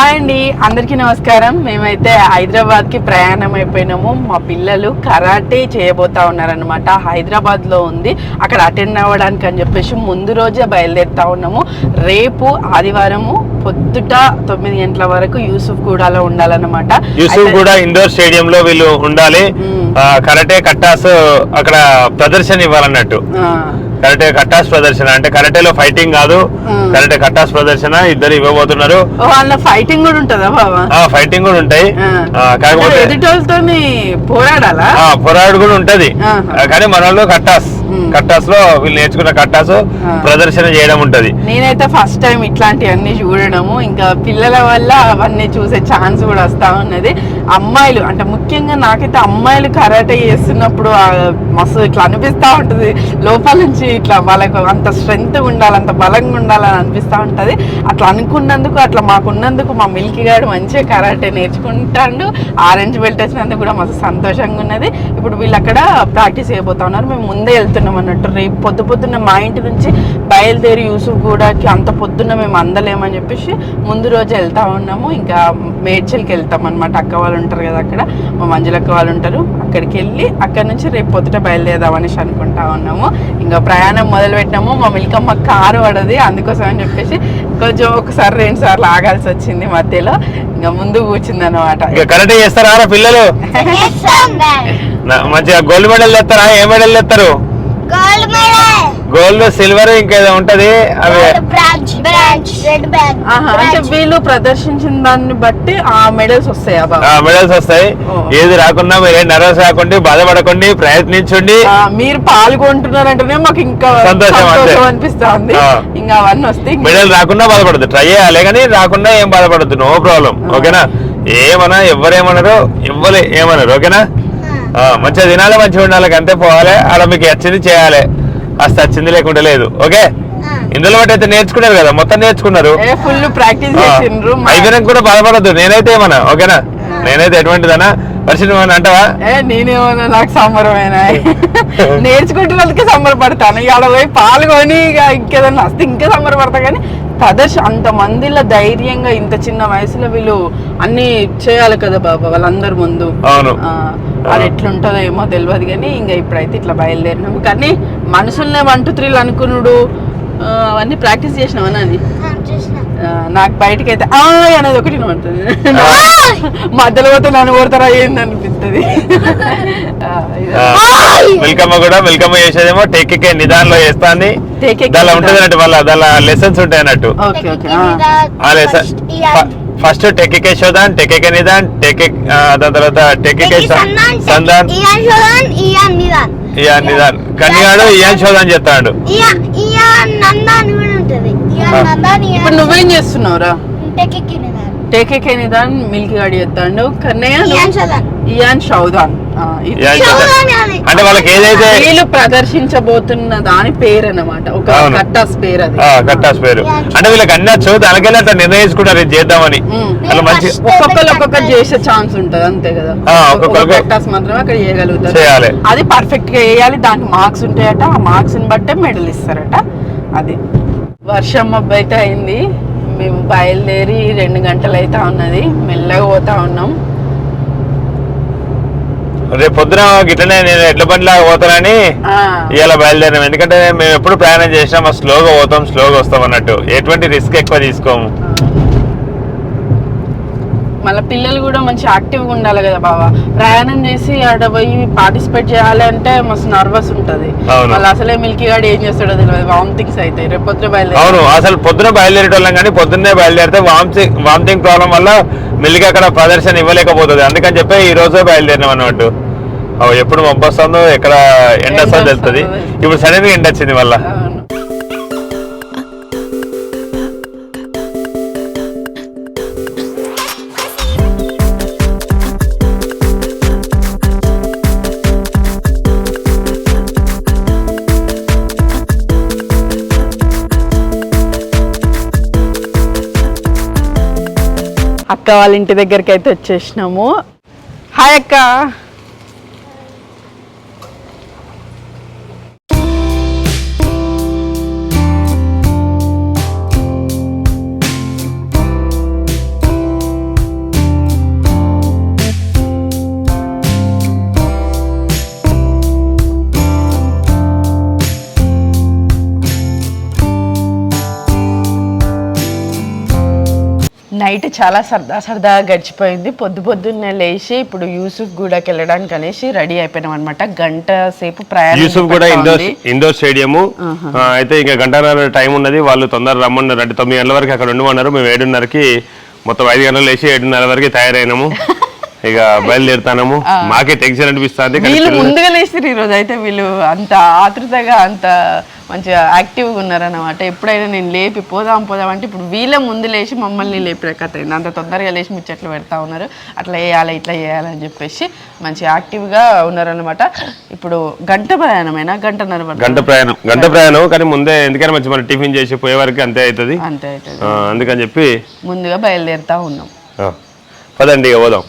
Hi అండి అందరికీ నమస్కారం. మేమైతే హైదరాబాద్కి ప్రయాణం అయిపోయినాము. మా పిల్లలు కరాటే చేయబోతా ఉన్నారనమాట హైదరాబాద్లో ఉంది. అక్కడ అటెండ్ అవ్వడానికి అని చెప్పేసి ముందు రోజే బయలుదేరుతా ఉన్నాము. రేపు ఆదివారము పొద్దుట తొమ్మిది గంటల వరకు యూసుఫ్ గూడాలో ఉండాలన్నమాట. యూసుఫ్ కూడా ఇండోర్ స్టేడియం లో వీళ్ళు ఉండాలి. కరాటే కట్టాస్ అక్కడ ప్రదర్శన ఇవ్వాలన్నట్టు. కరాటే కట్టాస్ ప్రదర్శన అంటే కరాటేలో ఫైటింగ్ కాదు. కరాటే కట్టాస్ ప్రదర్శన ఇద్దరు ఇవ్వబోతున్నారు. ఫైటింగ్ కూడా ఉంటుందా బాబా? ఆ ఫైటింగ్ కూడా ఉంటాయి. కాకపోతే పోరాడాలా? పోరాడు కూడా ఉంటది. కానీ మన వాళ్ళు కట్టాస్. కట్టాస్లో వీళ్ళు నేర్చుకున్న కట్టాస్. ప్రదర్శన చేయడం ఉంటది. నేనైతే ఫస్ట్ టైం ఇట్లాంటివన్నీ చూడడము. ఇంకా పిల్లల వల్ల అవన్నీ చూసే ఛాన్స్ కూడా వస్తా ఉన్నది. అమ్మాయిలు అంటే ముఖ్యంగా నాకైతే అమ్మాయిలు కరాటే చేస్తున్నప్పుడు మస్తు ఇట్లా అనిపిస్తా ఉంటుంది. లోపల నుంచి ఇట్లా వాళ్ళకు అంత స్ట్రెంగ్త్ ఉండాలి అంత బలంగా ఉండాలని అనిపిస్తా ఉంటది. అట్లా అనుకున్నందుకు అట్లా మాకున్నందుకు మా మిల్కీ గారు మంచిగా కరాటే నేర్చుకుంటాడు. ఆరెంజ్ బెల్ట్ వచ్చినందుకు కూడా మస్తు సంతోషంగా ఉన్నది. ఇప్పుడు వీళ్ళు అక్కడ ప్రాక్టీస్ చేయబోతా ఉన్నారు. మేము ముందే వెళ్తున్నాం అన్నట్టు. రేపు పొద్దు పొద్దున్న మా ఇంటి నుంచి బయలుదేరి యూసుఫ్ గూడకి అంత పొద్దున్న మేము అందలేమని చెప్పేసి ముందు రోజు వెళ్తా ఉన్నాము. ఇంకా మేడ్చల్కి వెళ్తాం అనమాట అక్క వాళ్ళు ఉంటారు కదా అక్కడ. మా మంజులక్క వాళ్ళు ఉంటారు. అక్కడికి వెళ్ళి అక్కడ నుంచి రేపు పొద్దుట బయలుదేరదాం అనేసి అనుకుంటా ఉన్నాము. ఇంకా ప్రయాణం మొదలు పెట్టినాము మా మిల్కమ్మ కారు పడది. అందుకోసం అని చెప్పేసి కొంచెం ఒకసారి రెండు సార్లు ఆగాల్సి వచ్చింది మధ్యలో. ఇంకా ముందు కూర్చుంది అనమాట ఇక కరాటే చేస్తారా పిల్లలు? నా- మంచిగా గోల్డ్ మెడల్ తెస్తారా? ఏ మెడల్ తెస్తారు? గోల్డ్ మెడల్ గోల్డ్ సిల్వర్ ఇంకేదో ఉంటది అవి బ్రాంచ్ బ్రాంచ్ రెడ్ బ్యాగ్ ఆహా, అంటే వీళ్ళు ప్రదర్శించిన దాన్ని బట్టి ఆ మెడల్స్ వస్తాయా మెడల్స్ వస్తాయి. ఏది రాకున్నా మీరు నర్వస్ రాకుండా బాధపడకండి ప్రయత్నించండి. ఆ, మీరు పాల్గొంటున్నారంటేనే మాకు ఇంకా సంతోషం అనిపిస్తుంది. ఇంకా అవన్నీ వస్తే ఇంకా- మెడల్ రాకుండా బాధపడద్దు. ట్రై చేయాలి కానీ రాకుండా ఏం బాధపడద్దు. నో ప్రాబ్లం ఓకేనా? ఏమన్నా ఎవరేమన్నారు ఇవ్వలే ఏమన్నారు ఓకేనా? ఆ, మంచిగా తినాలి మంచిగా ఉండాలి అంతే పోవాలి. అలా మీకు వచ్చింది చేయాలి. అస్త వచ్చింది లేకుండా లేదు ఓకే? ఇందులో బట్టి అయితే నేర్చుకున్నారు కదా మొత్తం నేర్చుకున్నారు. ఏ ఫుల్ ప్రాక్టీస్ అయిపోయినాక కూడా బాధపడద్దు నేనైతే ఏమన్నా ఓకేనా? నేనైతే ఎటువంటిదన్నా? పరిస్థితి ఏమన్నా అంటావా? ఏ నేనేమన్నా నాకు సంబరమైన? నేర్చుకుంటున్న వాళ్ళకి సంబరపడతాను. ఇక పోయి పాల్గొని ఇక ఇంకేదన్నా వస్తే ఇంకా సంబరపడతా కానీ ప్రదర్శ అంత మందిలో ధైర్యంగా ఇంత చిన్న వయసులో వీళ్ళు అన్ని చేయాలి కదా బాబా వాళ్ళందరి ముందు. అవును. ఆ, అది ఎట్లుంటుందో ఏమో తెలియదు కానీ ఇంకా ఇప్పుడైతే ఇట్లా బయలుదేరినాము. కానీ మనుషుల్నే వన్ టూ త్రీలు అనుకునుడు ఆ, అవన్నీ ప్రాక్టీస్ చేసినావా అది ఆ, నాకు బయటకి అయితే ఆ అనేది ఒకటి ఉంటుంది మధ్యలో పోతే నన్ను కొడతారా ఏంది అనిపిస్తుంది. మిల్కమ్మ కూడా మిల్కమ్మ చేసేదేమో టెక్కే నిదానంలో చేస్తాంది. దానిలో ఉంటుంది. అన్నట్టు మళ్ళీ దానిలో లెసన్స్ ఉంటాయి అన్నట్టు. ఓకే ఓకే ఆ. లెసన్ ఫస్ట్ టెక్కే శోధాన్ టెక్కే నిదాన్ టెక్కే దాని తర్వాత టెక్కే సందాన్ ఇయాన్ నిదాన్. కన్యాడు ఇయాన్ శోధాన్ ఇయా- ఇయాన్ ఇప్పుడు నువ్వేం చేస్తున్నావురా? టెక్కి నిదాన్ మిల్క్ గాడి చెప్తాడు కన్నయ్య నువ్వు- ఇయాన్ షోదాన్. అంటే వాళ్ళకి ఏదైతే వీళ్ళు ప్రదర్శించబోతున్న దాని పేరు అన్నమాట ఒక. కట్టాస్ పేరు అది. ఆ, కట్టాస్ పేరు. అంటే వీళ్ళకి అన్నీ వచ్చు దానికెళ్ళి అట్లా నిర్ణయించుకుంటారు చేద్దామని. అలా మంచి ఒక్కొక్కరు ఒక్కొక్కరు చేసే ఛాన్స్ ఉంటది అంతే కదా. ఆ, ఒక ఒక్కొక్కరికి కట్టాస్ మాత్రమే అక్కడ చేయగలుగుతారు. చేయాలి. అది పర్ఫెక్ట్గా వేయాలి దానికి మార్క్స్ ఉంటాయట. ఆ మార్క్స్ని బట్టే మెడల్ ఇస్తారట. అది. వర్షం మబ్బు అయితే అయింది. మేము బయలుదేరి రెండు గంటలు అయితే ఉన్నది. మెల్లగా పోతా ఉన్నాం. రేపు పొద్దున గిట్లనే నేను ఎడ్ల బండిలా పోతానని ఇవాళ బయలుదేరాం ఎందుకంటే మేము ఎప్పుడు ప్రయాణం చేసినా స్లోగా పోతాం స్లోగా వస్తాం అన్నట్టు. ఎటువంటి రిస్క్ ఎక్కువ తీసుకోము. మళ్ళీ పిల్లలు కూడా మంచి యాక్టివ్గా ఉండాలి కదా బాబా ప్రయాణం చేసి ఆడ పోయి పార్టిసిపేట్ చేయాలి అంటే మస్తు నర్వస్ ఉంటది. మళ్ళీ అసలే మిల్కీ గాడు ఏం చేస్తాడో తెలియదు వామిటింగ్స్ అయితే రేపు పొద్దున బయలుదేరి అవును అసలు పొద్దున బయలుదేరేటోళ్ళం కానీ పొద్దున్నే బయలుదేరితే వామిటింగ్ వామిటింగ్ ప్రాబ్లం వల్ల మెల్లిగా అక్కడ ప్రదర్శన ఇవ్వలేకపోతుంది. అందుకని చెప్పి ఈ రోజే బయలుదేరినాం అన్నట్టు అవు ఎప్పుడు వస్తుందో ఎక్కడ ఎండ వస్తుందో తెలుస్తుంది. ఇప్పుడు గా ఎండ వచ్చింది మళ్ళా అక్క వాళ్ళ ఇంటి దగ్గరికి అయితే వచ్చేసినాము. హాయ్ అక్క. నైట్ చాలా సరదా సరదాగా గడిచిపోయింది. పొద్దు పొద్దున్నే లేచి ఇప్పుడు యూసుఫ్ గూడకి వెళ్ళడానికి అనేసి రెడీ అయిపోయినాం అనమాట గంట సేపు ప్రయాణం యూసుఫ్ కూడా ఇండోర్. Indoor stadium. ఆ, అయితే ఇంకా గంటన్నర టైం ఉన్నది. వాళ్ళు తొందర రమ్మన్నారు. అంటే తొమ్మిది గంటల వరకు అక్కడ ఉండమన్నారు. మేము ఏడున్నరకి మొత్తం ఐదు గంటలు లేచి ఏడున్నర వరకు తయారైనాము. ఇక బయలుదేరుతాము మాకే టెన్షన్ అనిపిస్తుంది. వీళ్ళు ముందుగా లేచిరు ఈ రోజు అయితే వీళ్ళు అంత ఆతృతగా అంత మంచిగా యాక్టివ్గా ఉన్నారన్నమాట. ఎప్పుడైనా నేను లేపి పోదాం పోదాం అంటే ఇప్పుడు వీళ్ళ ముందు లేచి మమ్మల్ని లేపి కథ అయింది. అంత తొందరగా లేచి ముచ్చట్లు పెడతా ఉన్నారు. అట్లా చేయాలి ఇట్లా చేయాలని చెప్పేసి మంచి యాక్టివ్గా ఉన్నారన్నమాట. ఇప్పుడు గంట ప్రయాణమేనా? గంటన్నర పడుతుందా? గంట ప్రయాణం. గంట ప్రయాణం. కానీ ముందే ఎందుకని మంచి మన టిఫిన్ చేసి పోయే వరకు అంతే అవుతుంది అంతే అవుతుంది అందుకని చెప్పి ముందుగా బయలుదేరుతా ఉన్నాం. పదండి పోదాం.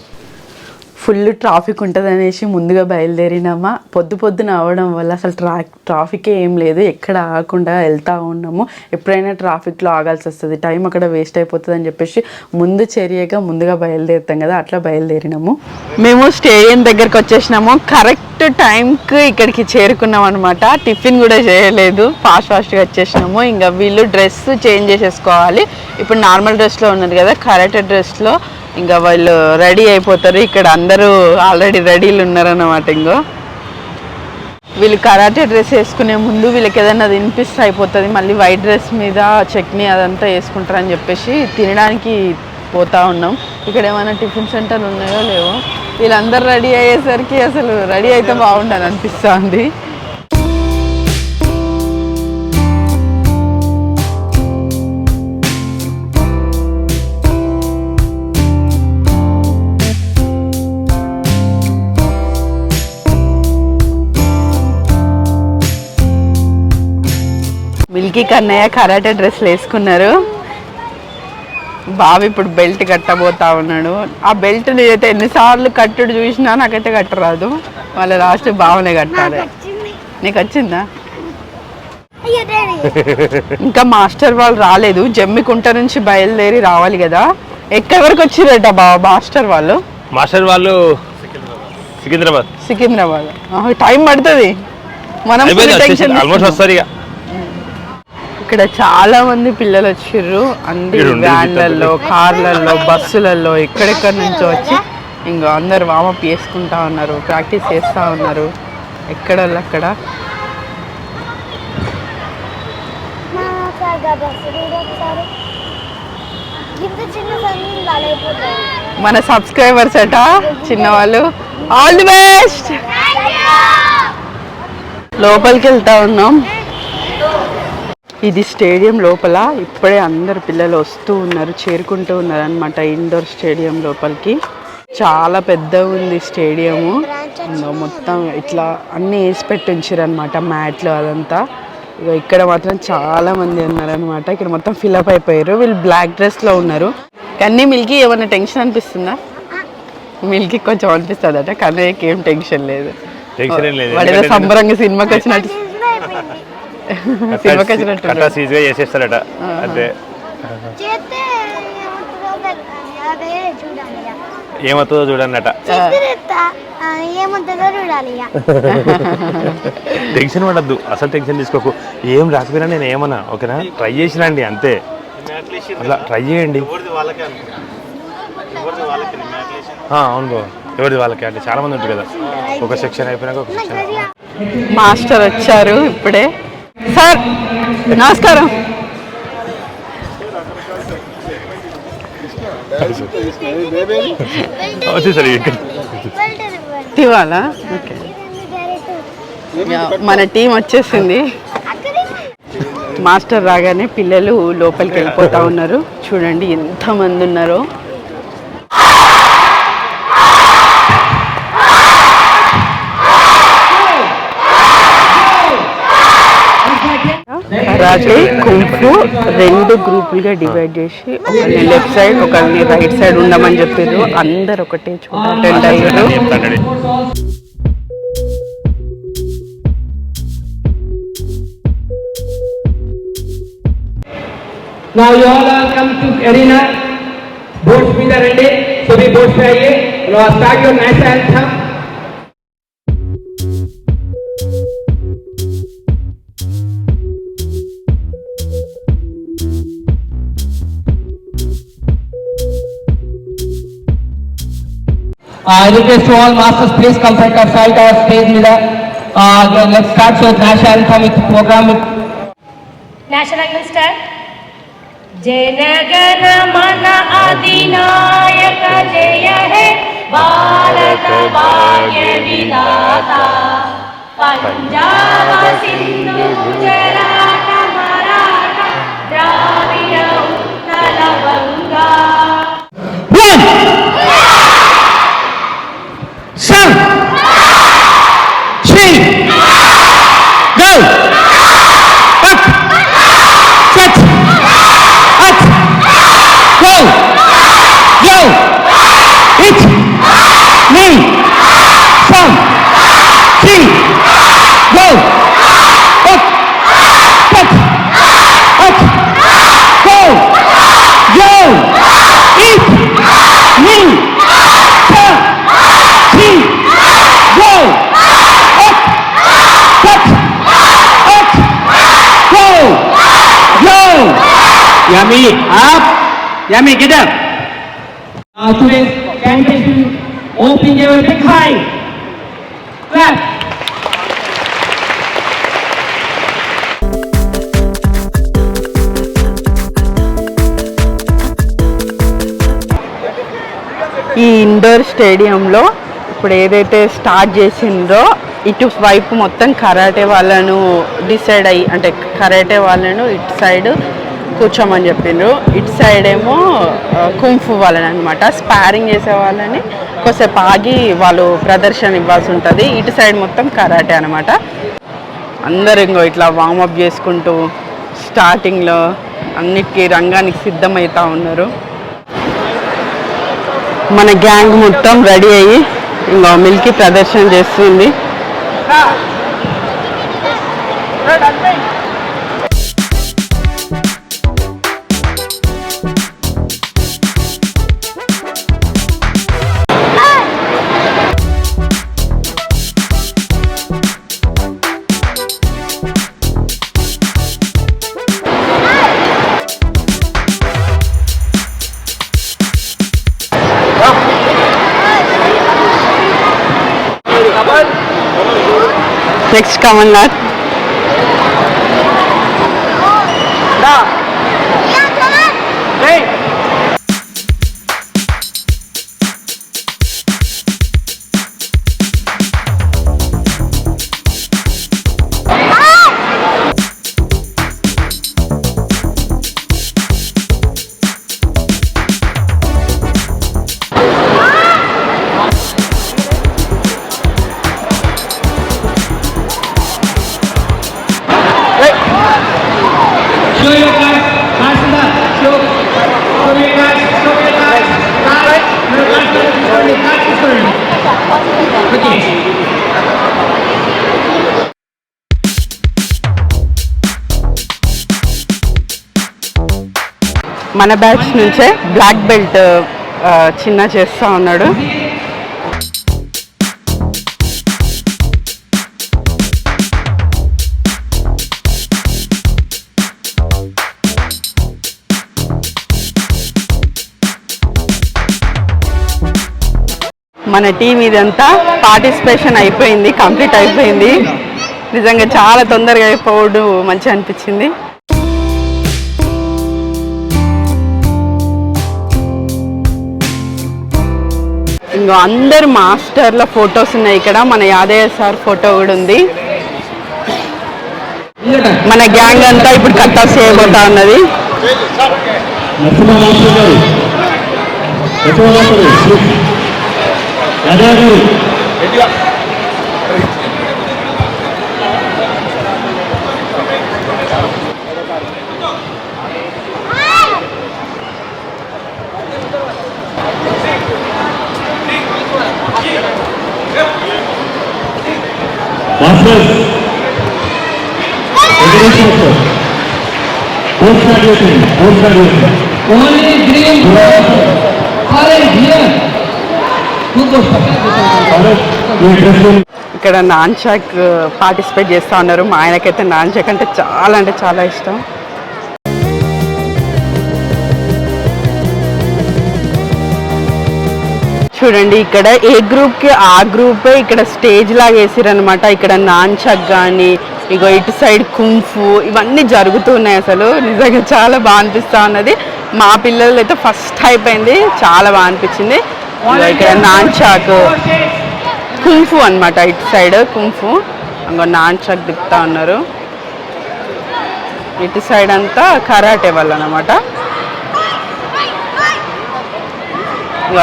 ఫుల్ ట్రాఫిక్ ఉంటుంది అనేసి ముందుగా బయలుదేరినామా. పొద్దు పొద్దున అవడం వల్ల అసలు ట్రా ట్రాఫికే ఏం లేదు. ఎక్కడ ఆగకుండా వెళ్తూ ఉన్నాము. ఎప్పుడైనా ట్రాఫిక్లో ఆగాల్సి వస్తుంది. టైం అక్కడ వేస్ట్ అయిపోతుంది అని చెప్పేసి ముందు చర్యగా ముందుగా బయలుదేరుతాం కదా అట్లా బయలుదేరినాము. మేము స్టేడియం దగ్గరకు వచ్చేసినాము. కరెక్ట్ టైంకి ఇక్కడికి చేరుకున్నాం అనమాట టిఫిన్ కూడా చేయలేదు. ఫాస్ట్ ఫాస్ట్గా వచ్చేసినాము. ఇంకా వీళ్ళు డ్రెస్ చేంజ్ చేసేసుకోవాలి. ఇప్పుడు నార్మల్ డ్రెస్లో ఉన్నది కదా కరెక్ట్ డ్రెస్లో. ఇంకా వాళ్ళు రెడీ అయిపోతారు. ఇక్కడ అందరూ ఆల్రెడీ రెడీలు ఉన్నారన్నమాట ఇంకో వీళ్ళు కరాటే డ్రెస్ వేసుకునే ముందు వీళ్ళకి ఏదైనా తినిపిస్తే అయిపోతుంది. మళ్ళీ వైట్ డ్రెస్ మీద చట్నీ అదంతా వేసుకుంటారని చెప్పేసి తినడానికి పోతా ఉన్నాం. ఇక్కడ ఏమైనా టిఫిన్ సెంటర్లు ఉన్నాయో లేవో. వీళ్ళందరూ రెడీ అయ్యేసరికి అసలు రెడీ అయితే బాగుండాలి అనిపిస్తుంది మిల్కీ కన్నయ్య కరాటే డ్రెస్లు వేసుకున్నారు. బాబు ఇప్పుడు బెల్ట్ కట్టబోతా ఉన్నాడు. ఆ బెల్ట్ నేనైతే ఎన్నిసార్లు కట్టుడు చూసినా నాకైతే కట్టరాదు. వాళ్ళ లాస్ట్ బావనే కట్టాలి. వచ్చింది. నీకు వచ్చిందా? ఇంకా మాస్టర్ వాళ్ళు రాలేదు. జమ్మికుంట నుంచి బయలుదేరి రావాలి కదా. ఎక్కడి వరకు వచ్చిరట బావ మాస్టర్ వాళ్ళు? మాస్టర్ వాళ్ళు సికింద్రాబాద్. సికింద్రాబాద్. టైం పడుతుంది. మనం tension ఆల్మోస్ట్ వస్తారు ఇక. ఇక్కడ చాలా మంది పిల్లలు వచ్చిర్రు. అన్ని వ్యాన్లలో కార్లలో బస్సులలో ఎక్కడెక్కడి నుంచో వచ్చి ఇంకా అందరు వామప్ చేసుకుంటా ఉన్నారు ప్రాక్టీస్ చేస్తూ ఉన్నారు. ఎక్కడ వాళ్ళు అక్కడ? మన సబ్స్క్రైబర్స్ అట చిన్నవాళ్ళు. ఆల్ ది బెస్ట్ లోపలికి వెళ్తా ఉన్నాం. ఇది స్టేడియం లోపల ఇప్పుడే అందరు పిల్లలు వస్తూ ఉన్నారు చేరుకుంటూ ఉన్నారు అనమాట ఇండోర్ స్టేడియం లోపలికి. చాలా పెద్ద ఉంది స్టేడియము. మొత్తం ఇట్లా అన్ని వేసి పెట్టి ఉంచారు అనమాట మ్యాట్లు అదంతా. ఇక ఇక్కడ మాత్రం చాలా మంది ఉన్నారనమాట ఇక్కడ మొత్తం ఫిలప్ అయిపోయారు. వీళ్ళు బ్లాక్ డ్రెస్లో ఉన్నారు. కానీ మిల్కీ ఏమైనా టెన్షన్ అనిపిస్తుందా? మిల్కీ కొంచెం అనిపిస్తుందట కన్నయ్యకి ఏం టెన్షన్ లేదు. సంబరంగా సినిమాకి వచ్చినట్టు. కట్టా సీజుగా చేసేస్తారట అంతే ఏమవుతుందో చూడండి. టెన్షన్ పడద్దు అసలు టెన్షన్ తీసుకోకు. ఏం రాకపోయినా నేను ఏమన్నా ఓకేనా? ట్రై చేసినండి అంతే. అట్లా ట్రై చేయండి. ఆ, అవును బావ. ఎవరిది వాళ్ళకి అంటే చాలా మంది ఉంటారు కదా. ఒక సెక్షన్ అయిపోయినాక ఒక సెక్షన్ మాస్టర్ వచ్చారు ఇప్పుడే. సార్ నమస్కారం. ఓకే. మన టీం వచ్చేసింది. మాస్టర్ రాగానే పిల్లలు లోపలికి వెళ్ళిపోతా ఉన్నారు. చూడండి ఎంత మంది ఉన్నారో. కరాటే కుంఫు రెండు గ్రూపులుగా డివైడ్ చేసి ఒకరిని లెఫ్ట్ సైడ్ ఒకరిని రైట్ సైడ్ ఉండమని చెప్పారు అందరు ఒకటే చోట అటెండ్ అయ్యారు చెప్తానండి Now you all are come to arena. Boats మీద రండి सभी बोट्स पे आइए और start your national anthem. I request to all masters, please come front of side our stage leader. Uh, let's start with national anthem with program. National anthem start. जनगण मन अधिनायक जय हे भारत भाग्य विदाता पंजाब सिंधु गुजरात मराठा द्राविड उत्तर Bengal Yummy. Up. Yummy. Get up. Uh, today's open your big high. Clap. ఈ indoor స్టేడియంలో ఇప్పుడు ఏదైతే start చేసిందో ఇటు వైపు మొత్తం కరాటే వాళ్ళను డిసైడ్ అయ్యి అంటే కరాటే వాళ్ళను ఇటు సైడ్ కూర్చోమని చెప్పిండ్రు. ఇటు సైడ్ ఏమో కుంఫు వాళ్ళని అనమాట స్పారింగ్ చేసే వాళ్ళని కొద్దిసేపు ఆగి వాళ్ళు ప్రదర్శన ఇవ్వాల్సి ఉంటుంది. ఇటు సైడ్ మొత్తం కరాటే అనమాట అందరు ఇంకో ఇట్లా వార్మప్ చేసుకుంటూ స్టార్టింగ్లో అన్నిటికీ రంగానికి సిద్ధమవుతా ఉన్నారు. మన గ్యాంగ్ మొత్తం రెడీ అయ్యి ఇంకో మిల్కీ ప్రదర్శన చేస్తుంది. Kamalnath. మన బ్యాచ్ నుంచే బ్లాక్ బెల్ట్ uh, uh, చిన్న చేస్తా ఉన్నాడు. మన టీం ఇదంతా పార్టిసిపేషన్ అయిపోయింది కంప్లీట్ అయిపోయింది. నిజంగా చాలా తొందరగా అయిపోవడం మంచిగా అనిపించింది. ఇంకో అందరు మాస్టర్ల ఫొటోస్ ఉన్నాయి ఇక్కడ. మన యాదయ్య సార్ ఫోటో కూడా ఉంది. మన గ్యాంగ్ అంతా ఇప్పుడు కట్టాస్ చేయబోతా ఉన్నది. నరసింహ మాస్టర్ గారు నరసింహ మాస్టర్ గారు యాదవ్ గారు master Venkatesh master four start చేయండి ఫోర్ స్టార్ట్ ఇక్కడ నాన్ చాక్ పార్టిసిపేట్ చేస్తా ఉన్నారు. మా ఆయనకైతే నాన్ చాక్ అంటే చాలా అంటే చాలా ఇష్టం. చూడండి ఇక్కడ ఏ గ్రూప్కి ఆ గ్రూపే ఇక్కడ స్టేజ్ లాగా వేసిరనమాట ఇక్కడ నాన్చక్ కానీ ఇగో ఇటు సైడ్ కుంఫు ఇవన్నీ జరుగుతున్నాయి అసలు. నిజంగా చాలా బాగా అనిపిస్తా ఉన్నది. మా పిల్లలు అయితే ఫస్ట్ అయిపోయింది చాలా బాగా అనిపించింది. ఇక్కడ నాన్చాక్ కుంఫు అన్నమాట. ఇటు సైడ్ కుంఫు. ఇంకో నాన్చాక్ దిప్పుతా ఉన్నారు. ఇటు సైడ్ అంతా కరాటే వాళ్ళు అనమాట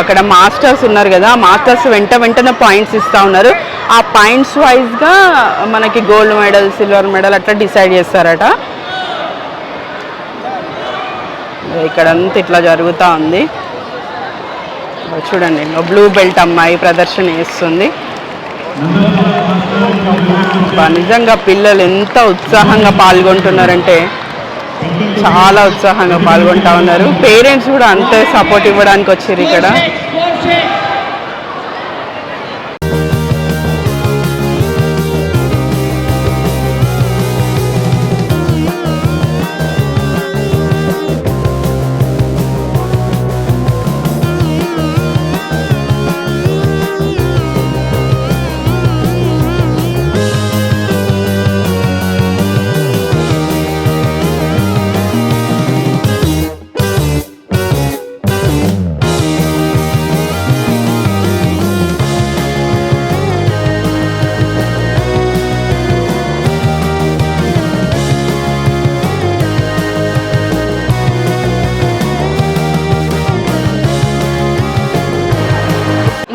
అక్కడ మాస్టర్స్ ఉన్నారు కదా మాస్టర్స్ వెంట వెంటనే పాయింట్స్ ఇస్తూ ఉన్నారు. ఆ పాయింట్స్ వైజ్గా మనకి గోల్డ్ మెడల్ సిల్వర్ మెడల్ అట్లా డిసైడ్ చేస్తారట. ఇక్కడ అంతా ఇట్లా జరుగుతూ ఉంది. చూడండి బ్లూ బెల్ట్ అమ్మాయి ప్రదర్శన ఇస్తుంది నిజంగా పిల్లలు ఎంత ఉత్సాహంగా పాల్గొంటున్నారంటే. చాలా ఉత్సాహంగా పాల్గొంటా ఉన్నారు. పేరెంట్స్ కూడా అంతే సపోర్ట్ ఇవ్వడానికి వచ్చారు ఇక్కడ.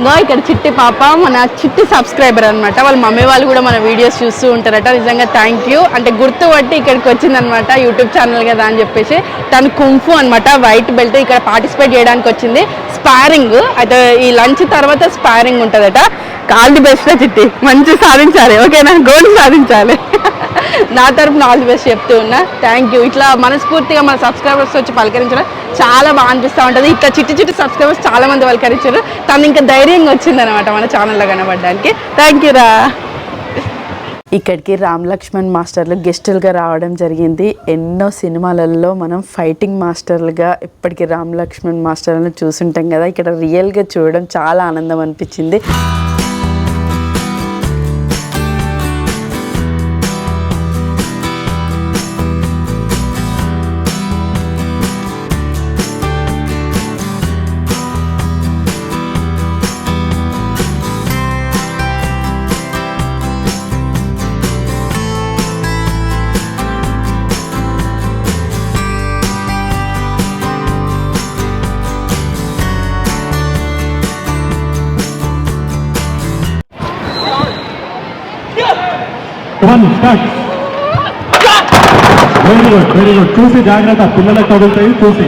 ఇంకో ఇక్కడ చిట్టి పాప మన చిట్టి సబ్స్క్రైబర్ అన్నమాట. వాళ్ళ మమ్మీ వాళ్ళు కూడా మన వీడియోస్ చూస్తూ ఉంటారట. నిజంగా థ్యాంక్ యూ అంటే గుర్తుపట్టి ఇక్కడికి వచ్చిందనమాట యూట్యూబ్ ఛానల్ కదా అని చెప్పేసి. తను కుంఫు అన్నమాట వైట్ బెల్ట్ ఇక్కడ పార్టిసిపేట్ చేయడానికి వచ్చింది. స్పారింగ్ అయితే ఈ లంచ్ తర్వాత స్పారింగ్ ఉంటుందట. కాల్ది బెస్ట్ చిట్టి. మంచి సాధించాలి. ఓకేనా గోల్ సాధించాలి. నా తరపున ఆల్ ది బెస్ట్ చెప్తూ ఉన్నా. థ్యాంక్ యూ ఇట్లా మనస్ఫూర్తిగా మన సబ్స్క్రైబర్స్ వచ్చి పలకరించడం చాలా బాగా అనిపిస్తూ ఉంటుంది. ఇట్లా చిట్టి చిట్టి సబ్స్క్రైబర్స్ చాలా మంది పలకరించారు. తను ఇంకా ధైర్యంగా వచ్చిందనమాట మన ఛానల్లో కనబడడానికి. థ్యాంక్ యూ రా. ఇక్కడికి రామ్ లక్ష్మణ్ మాస్టర్లు గెస్టులుగా రావడం జరిగింది. ఎన్నో సినిమాలలో మనం ఫైటింగ్ మాస్టర్లుగా ఇప్పటికీ రామ్ లక్ష్మణ్ మాస్టర్లను చూసుంటాం కదా. ఇక్కడ రియల్గా చూడడం చాలా ఆనందం అనిపించింది. వెరీ గుడ్ వెరీ గుడ్ చూసి జాగ్రత్త పిల్లలకు తగులుతాయి చూసి.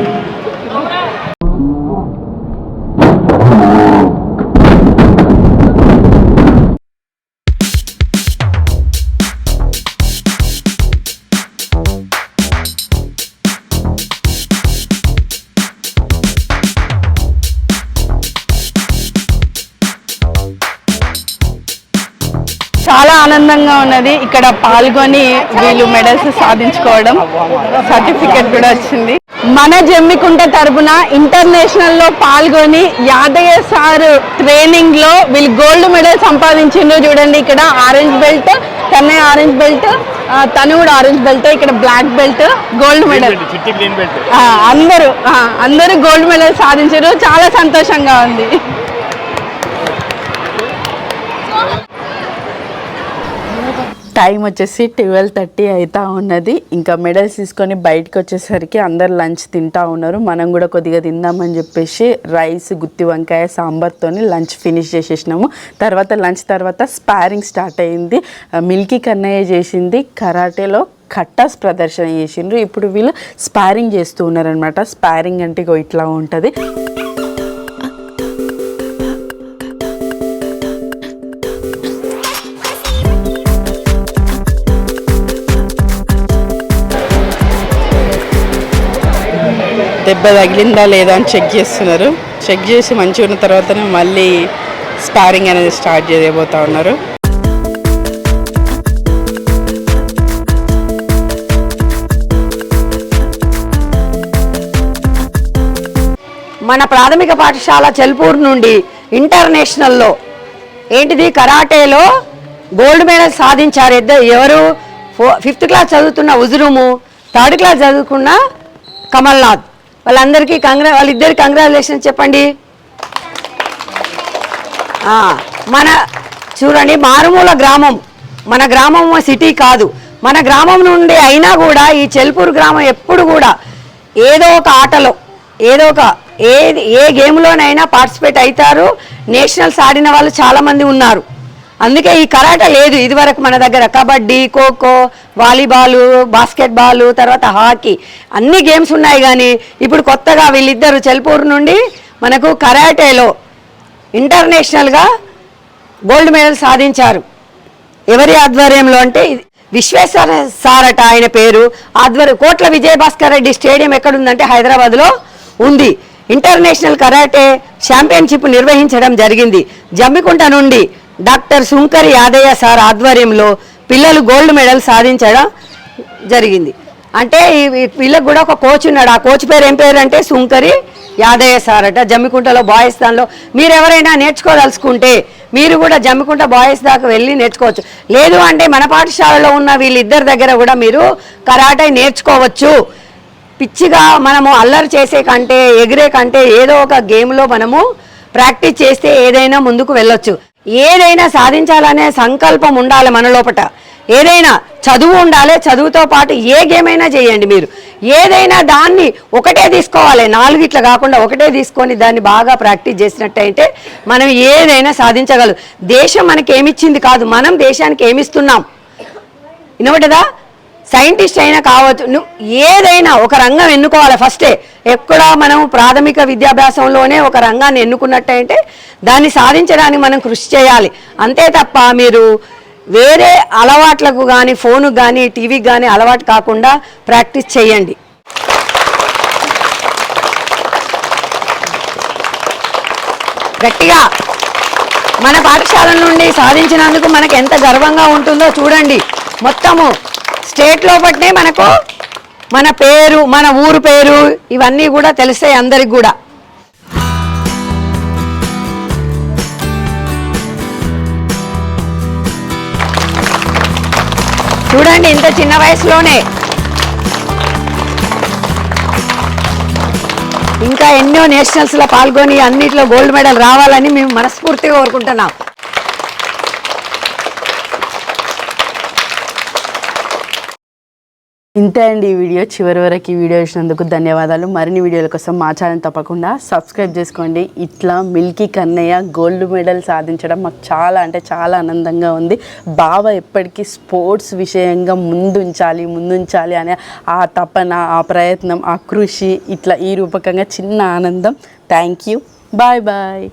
ఆనందంగా ఉన్నది. ఇక్కడ పాల్గొని వీళ్ళు మెడల్స్ సాధించుకోవడం సర్టిఫికెట్ కూడా వచ్చింది. మన జమ్మికుంట తరపున ఇంటర్నేషనల్లో పాల్గొని యాదయ్య సార్ ట్రైనింగ్లో వీళ్ళు గోల్డ్ మెడల్ సంపాదించిండ్రు చూడండి ఇక్కడ. Orange belt Kannaiah orange belt తను కూడా ఆరెంజ్ బెల్ట్ ఇక్కడ బ్లాక్ బెల్ట్ గోల్డ్ మెడల్. అందరూ అందరూ గోల్డ్ మెడల్ సాధించారు. చాలా సంతోషంగా ఉంది. టైం వచ్చేసి ట్వెల్వ్ థర్టీ అవుతా ఉన్నది. ఇంకా మెడల్స్ తీసుకొని బయటకు వచ్చేసరికి అందరు లంచ్ తింటా ఉన్నారు. మనం కూడా కొద్దిగా తిందామని చెప్పేసి రైస్ గుత్తి వంకాయ సాంబార్తోని లంచ్ ఫినిష్ చేసేసినాము. తర్వాత లంచ్ తర్వాత స్పారింగ్ స్టార్ట్ అయింది. మిల్కీ కన్నయ్య చేసింది. కరాటేలో కట్టాస్ ప్రదర్శన చేసిండ్రు. ఇప్పుడు వీళ్ళు స్పారింగ్ చేస్తూ ఉన్నారనమాట స్పారింగ్ అంటే ఇట్లా ఉంటుంది. దెబ్బ తగిలిందా లేదా అని చెక్ చేస్తున్నారు. చెక్ చేసి మంచిగా ఉన్న తర్వాతనే మళ్ళీ స్పారింగ్ అనేది స్టార్ట్ చేయబోతా ఉన్నారు. మన ప్రాథమిక పాఠశాల చెల్పూర్ నుండి ఇంటర్నేషనల్లో ఏంటిది? కరాటేలో గోల్డ్ మెడల్ సాధించారు ఇద్దరు. ఎవరు? ఫిఫ్త్ క్లాస్ చదువుతున్న ఉజురుము థర్డ్ క్లాస్ చదువుకున్న కమల్నాథ్. వాళ్ళందరికీ కంగ్రా వాళ్ళిద్దరికి కంగ్రాచులేషన్ చెప్పండి. మన చూడండి మారుమూల గ్రామం మన గ్రామం సిటీ కాదు. మన గ్రామం నుండి అయినా కూడా ఈ చెల్పూరు గ్రామం ఎప్పుడు కూడా ఏదో ఒక ఆటలో ఏదో ఒక ఏ ఏ గేమ్లోనైనా పార్టిసిపేట్ అవుతారు. నేషనల్స్ ఆడిన వాళ్ళు చాలామంది ఉన్నారు. అందుకే ఈ కరాటే లేదు. ఇదివరకు మన దగ్గర కబడ్డీ ఖోఖో వాలీబాలు బాస్కెట్బాల్ తర్వాత హాకీ అన్ని గేమ్స్ ఉన్నాయి కానీ ఇప్పుడు కొత్తగా వీళ్ళిద్దరు చెల్పూరు నుండి మనకు కరాటేలో ఇంటర్నేషనల్గా గోల్డ్ మెడల్ సాధించారు. ఎవరి ఆధ్వర్యంలో అంటే విశ్వేశ్వర సారట ఆయన పేరు. ఆధ్వర్యం కోట్ల విజయభాస్కర్ రెడ్డి స్టేడియం ఎక్కడుందంటే హైదరాబాద్లో ఉంది. ఇంటర్నేషనల్ కరాటే ఛాంపియన్షిప్ నిర్వహించడం జరిగింది. జమ్మికుంట నుండి డాక్టర్ సుంకరి యాదయ్య సార్ ఆధ్వర్యంలో పిల్లలు గోల్డ్ మెడల్ సాధించడం జరిగింది. అంటే ఈ- వీళ్ళకి కూడా ఒక కోచ్ ఉన్నాడు. ఆ కోచ్ పేరు ఏం పేరు అంటే శుంకరి యాదయ్య సార్ అట. జమ్మికుంటలో బాయ్స్ దానిలో మీరు ఎవరైనా నేర్చుకోదలుచుకుంటే మీరు కూడా జమ్మికుంట బాయ్స్ దాకా వెళ్ళి నేర్చుకోవచ్చు. లేదు అంటే మన పాఠశాలలో ఉన్న వీళ్ళిద్దరి దగ్గర కూడా మీరు కరాటే నేర్చుకోవచ్చు. పిచ్చిగా మనము అల్లరి చేసే కంటే ఎగిరే కంటే ఏదో ఒక గేమ్లో మనము ప్రాక్టీస్ చేస్తే ఏదైనా ముందుకు వెళ్ళొచ్చు. ఏదైనా సాధించాలనే సంకల్పం ఉండాలి మన లోపట. ఏదైనా చదువు ఉండాలి చదువుతో పాటు ఏ గేమ్ అయినా చేయండి మీరు. ఏదైనా దాన్ని ఒకటే తీసుకోవాలి నాలుగు ఇట్లా కాకుండా ఒకటే తీసుకొని దాన్ని బాగా ప్రాక్టీస్ చేసినట్టయితే మనం ఏదైనా సాధించగలం. దేశం మనకేమిచ్చింది కాదు మనం దేశానికి ఏమిస్తున్నాం? వినబడ్డదా? సైంటిస్ట్ అయినా కావచ్చు నువ్వు ఏదైనా ఒక రంగం ఎన్నుకోవాలి ఫస్టే. ఎక్కడ మనం ప్రాథమిక విద్యాభ్యాసంలోనే ఒక రంగాన్ని ఎన్నుకున్నట్టయితే దాన్ని సాధించడానికి మనం కృషి చేయాలి. అంతే తప్ప మీరు వేరే అలవాట్లకు కానీ ఫోనుకు కానీ టీవీకి కానీ అలవాటు కాకుండా ప్రాక్టీస్ చేయండి. గట్టిగా మన పాఠశాల నుండి సాధించినందుకు మనకు ఎంత గర్వంగా ఉంటుందో చూడండి. మొత్తము స్టేట్ లోపట్నే మనకు మన పేరు మన ఊరు పేరు ఇవన్నీ కూడా తెలుస్తాయి అందరికి కూడా. చూడండి ఇంత చిన్న వయసులోనే. ఇంకా ఎన్నో నేషనల్స్లో పాల్గొని అన్నిట్లో గోల్డ్ మెడల్ రావాలని మేము మనస్ఫూర్తిగా కోరుకుంటున్నాం. ఇంతే అండి ఈ వీడియో. చివరి వరకు ఈ వీడియో ఇచ్చినందుకు ధన్యవాదాలు. మరిన్ని వీడియోల కోసం మా ఛానల్ తప్పకుండా సబ్స్క్రైబ్ చేసుకోండి. ఇట్లా మిల్కీ కన్నయ్య గోల్డ్ మెడల్ సాధించడం మాకు చాలా అంటే చాలా ఆనందంగా ఉంది. బావ ఎప్పటికీ స్పోర్ట్స్ విషయంగా ముందుంచాలి ముందుంచాలి అనే ఆ తపన ఆ ప్రయత్నం ఆ కృషి ఇట్లా ఈ రూపకంగా చిన్న ఆనందం. Thank you. Bye bye.